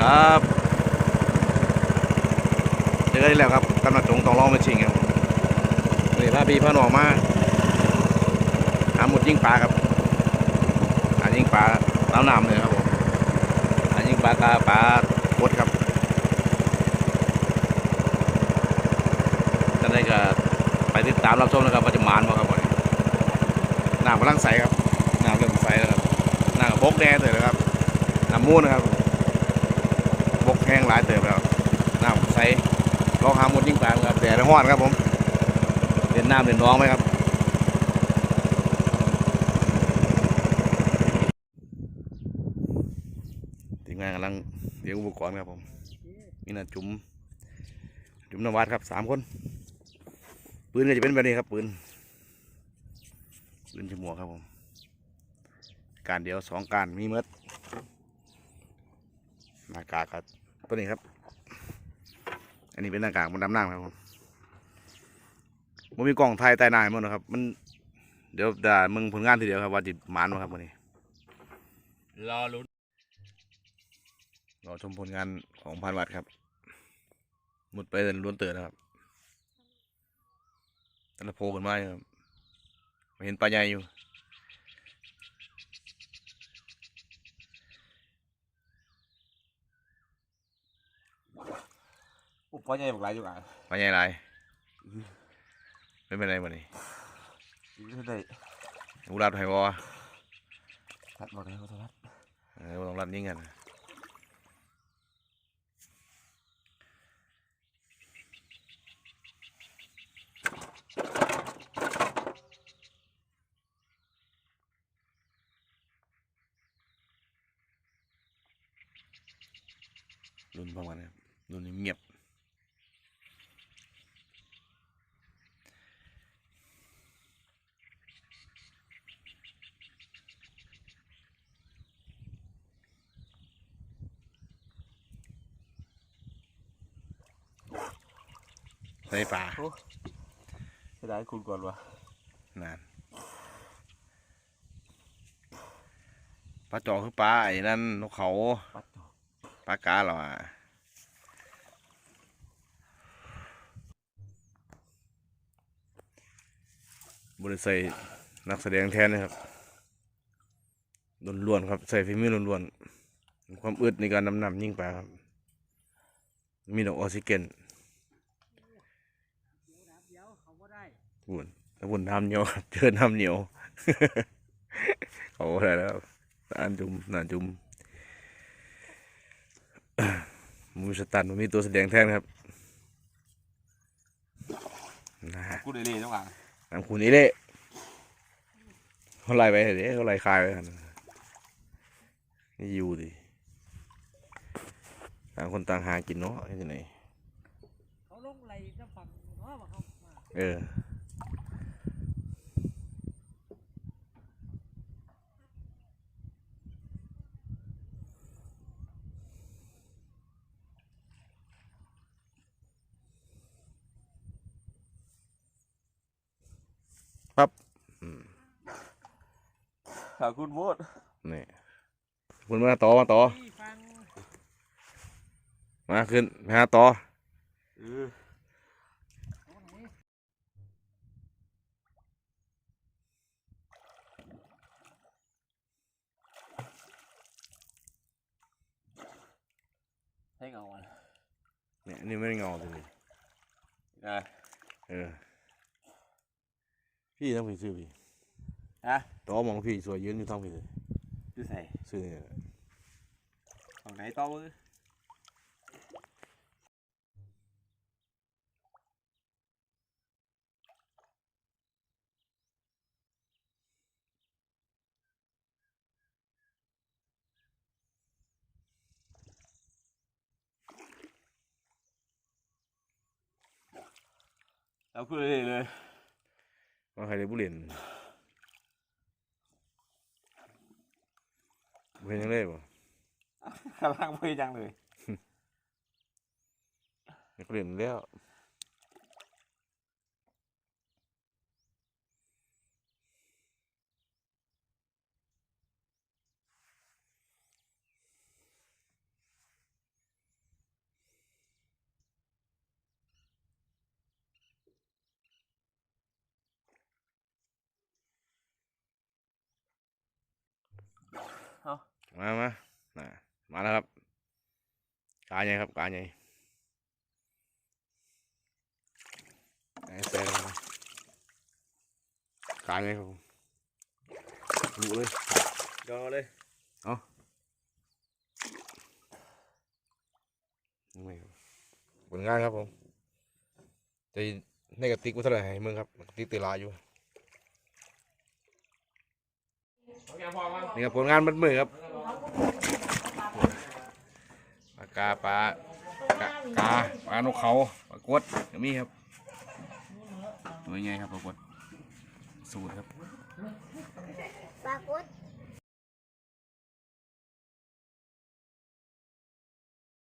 ครับเจอกันอีกแล้วครับกำลังจงต้องลองมาชิงครับนี่พาพี่พาน้องมาหาหมดยิงปลาครับหายิงปลาเล้าน้ำเลยครับผมหายิงปลากาปลาบดครับจะได้ก็ไปติดตามรับชมนะครับว่าจะมานบ่ครับวันนี้น้ำกำลังใสครับน้ำเริ่มใสแล้วครับน้ำกับบกแน่เลยนะครับน้ำมูนนะครับ แห้งหลายเติบแล้วน้ำใสลองหาหมดยิ่งปลาครับแดดร้อนครับผมเล่นน้ำเล่นน้องไหมครับทีมงานกำลังเตรียมอุปกรณ์ครับผมมีนาจุ๋มจุ๋มนวัดครับสามคน ปืนก็จะเป็นแบบนี้ครับปืนปืนฉมวกครับผมการเดียวสองการมีเมดหน้ากากครับ ตัวนี้ครับ อันนี้เป็นหน้ากากมันดำน้ำครับผมมันมีกล่องไทยใต้น้ำหมดนะครับ มัน เดี๋ยวด่ามึงผลงานทีเดียวครับว่าจิมานบ่ครับวันนี้ รอลุ้นรอชมผลงานของพันวัดครับ หมดไปเดินล้วนเตือนะครับแต่ละโพกันมาอยู่ครับเห็นปลาใหญ่อยู่ อุปกรณ์ใหญ่บอกหลายอยู่อะปลาใหญ่หลายไม่เป็นไรวันนี้ไม่ได้อุรัดไฮวอทัดบอกเลยเขาทัดเออลองรัดยิงกันรุ่นประมาณนี้ครับรุ่นนี้เงียบ ใส่ป่าจะได้คุณก่อนวะนานปลาจอกคือปลาไอ้นั่นนกเขาปัดจอกปลากาเหรออะบริใส่นักแสดงแทนนะครับล้วนๆครับ ใส่ฝีมือล้วนๆความอึดในการนำนำยิ่งปลาครับ มีดอกออกซิเจน วุ่นถ้าวุ่นน้ำเหนียวครับเจอน้ำเหนียวเขาอะไรแล้วนานจุ่มนานจุ่มมูสตันมันมีตัวแสดงแทนครับนะฮะกูเดลี่ต้องอะน้ำคูนี้เละเขาไล่ไปเดี๋ยวเขาไล่คายไปกันนี่อยู่ดิต่างคนต่างหากินเนาะที่ไหนเขาลงไหลจะฝั่งเนาะว่าเขามาเออ ขอบคุณโบดนี่คุณมาต่อมาต่อที่ฟังมาขึ้นไปหาต่อเออเขาไหนให้เงาอะเนี่ยอันนี่ไม่ได้เงาเลยอะเออพี่ต้องไปซื้อพี่ ฮะต่อมองพี่สวยยืนอยู่ทั้งพี่เลยดูใส่ซื้อเนี่ยฝั่งไหนต่อมือเราพูดเลยเลยว่าใครได้ผู้เล่น เห็นยังได้บ่กำลังพูดจังเลยอยากเล่นแล้ว มามาน่ะมาแล้วครับกาใหญ่ครับกาใหญ่ไอ้แซงครับกาใหญ่ครับผมรู้เลยยอเลยนี่ครับผลงานครับผมจะในกระติกว่าเท่าไหร่ให้มึงครับกระติกตีลายอยู่นี่ครับผลงานมัดมือครับ ปลากาปลากากาปลานกเขาปลากวดก็มีครับตัวใหญ่ครับปลากวดสูตรครับปลากด